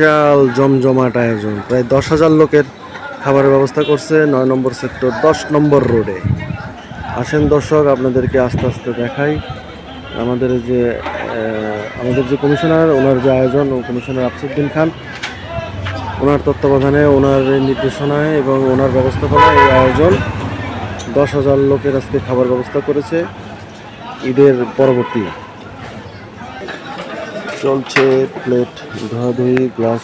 বিশাল জমজমাট আয়োজন। প্রায় দশ হাজার লোকের খাবারের ব্যবস্থা করছে নয় নম্বর সেক্টর, দশ নম্বর রোডে। আসেন দর্শক, আপনাদেরকে আস্তে আস্তে দেখাই। আমাদের যে আমাদের যে কমিশনার, ওনার যে আয়োজন, ও কমিশনার আফসুদ্দিন খান, ওনার তত্ত্বাবধানে, ওনার নির্দেশনায় এবং ওনার ব্যবস্থাপনায় এই আয়োজন দশ হাজার লোকের আজকে খাবার ব্যবস্থা করেছে ঈদের পরবর্তী। চলছে প্লেট ধোয়াধুয়ি গ্লাস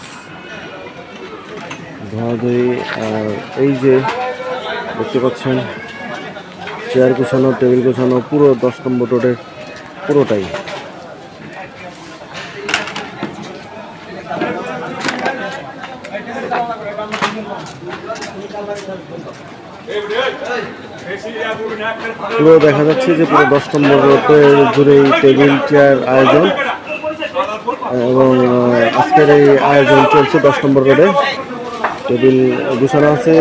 ধোয়াধুয়ি আর এই যে দেখতে পাচ্ছেন চেয়ার গোছানো টেবিল গোছানো, পুরো দশ নম্বর রোডের পুরোটাই। পুরো দেখা যাচ্ছে যে পুরো দশ নম্বর রোডের জুড়েই টেবিল চেয়ার আয়োজন। এবং আজকের এই আয়োজন চলছে দশ নম্বর রোডে। টেবিল গুছানো আছে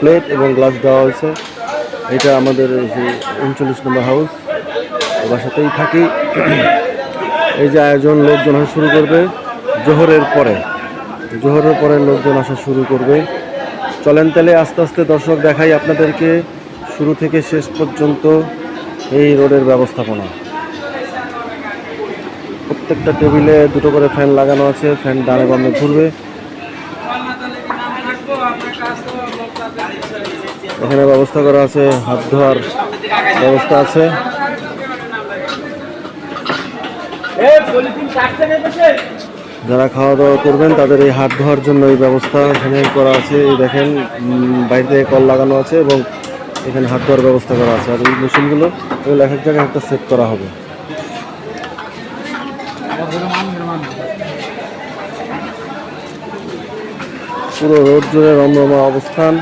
প্লেট এবং গ্লাস দেওয়া হয়েছে। এটা আমাদের যে উনচল্লিশ নম্বর হাউস বাসাতেই থাকি। এই যে আয়োজন লোকজন আসা শুরু করবে জোহরের পরে। জোহরের পরে লোকজন আসা শুরু করবে। চলেন তাহলে আস্তে আস্তে দর্শক দেখাই আপনাদেরকে। শুরু থেকে শেষ পর্যন্ত এই রোডের ব্যবস্থাপনা। প্রত্যেকটা টেবিলে দুটো করে ফ্যান লাগানো আছে, ফ্যান ডানে বামে ঘুরবে। এখানে ব্যবস্থা করা আছে, হাত ধোয়ার ব্যবস্থা আছে। যারা খাওয়া দাওয়া করবেন, তাদের এই হাত ধোয়ার জন্য এই ব্যবস্থা এখানে করা আছে। এই দেখেন বাইরে থেকে কল লাগানো আছে এবং এখানে হাত ধোয়ার ব্যবস্থা করা আছে। আর এই মেশিনগুলো, এগুলো এক এক জায়গায় একটা সেট করা হবে। পুরো রোড জুড়ে রমরমা অবস্থান।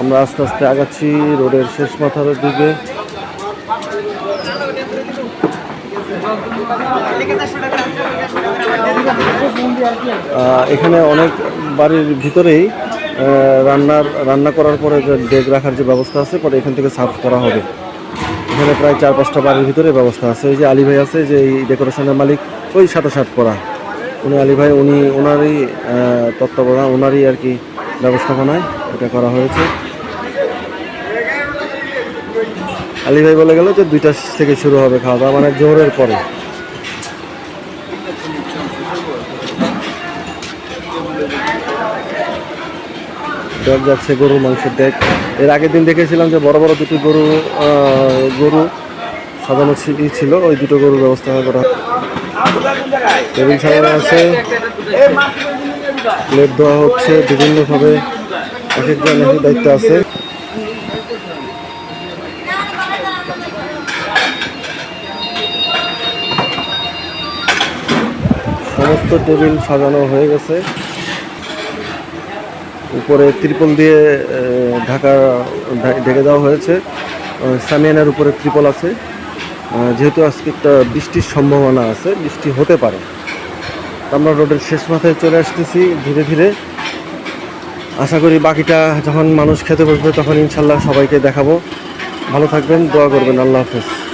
আমরা আস্তে আস্তে আগাচ্ছি রোডের শেষ মাথার দিকে। এখানে অনেক বাড়ির ভিতরেই রান্নার, রান্না করার পরে যে ডেক রাখার যে ব্যবস্থা আছে, পরে এখান থেকে সার্ভ করা হবে। এখানে প্রায় চার পাঁচটা বাড়ির ভিতরে ব্যবস্থা আছে। এই যে আলী ভাই আছে, যে এই ডেকোরেশনের মালিক, ওই সাথে সাত করা। উনি আলী ভাই, উনি ওনারই তত্ত্বাবধান, ওনারই আর কি ব্যবস্থাপনায় এটা করা হয়েছে। আলী ভাই বলে গেল যে দুইটা থেকে শুরু হবে খাওয়া দাওয়া মানে জোহরের পরে। ডেক যাচ্ছে গরুর মাংসের ডেক এর আগের দিন দেখেছিলাম যে বড় বড় দুটি গরু গরু সাজানো ছিল, ওই দুটো গরুর ব্যবস্থা করা টেবিল সাজানো আছে। প্লেট দেওয়া হচ্ছে বিভিন্নভাবে। এক একজন এক এক দায়িত্ব আছে। সমস্ত টেবিল সাজানো হয়ে গেছে। উপরে ত্রিপল দিয়ে ঢাকা ঢেকে দেওয়া হয়েছে। সামিয়ানার উপরে ত্রিপল আছে। যেহেতু আজকে একটা বৃষ্টির সম্ভাবনা আছে, বৃষ্টি হতে পারে। আমরা রোডের শেষ মাথায় চলে আসতেছি ধীরে ধীরে। আশা করি বাকিটা যখন মানুষ খেতে বসবে তখন ইনশাল্লাহ সবাইকে দেখাবো। ভালো থাকবেন, দোয়া করবেন। আল্লাহ হাফেজ।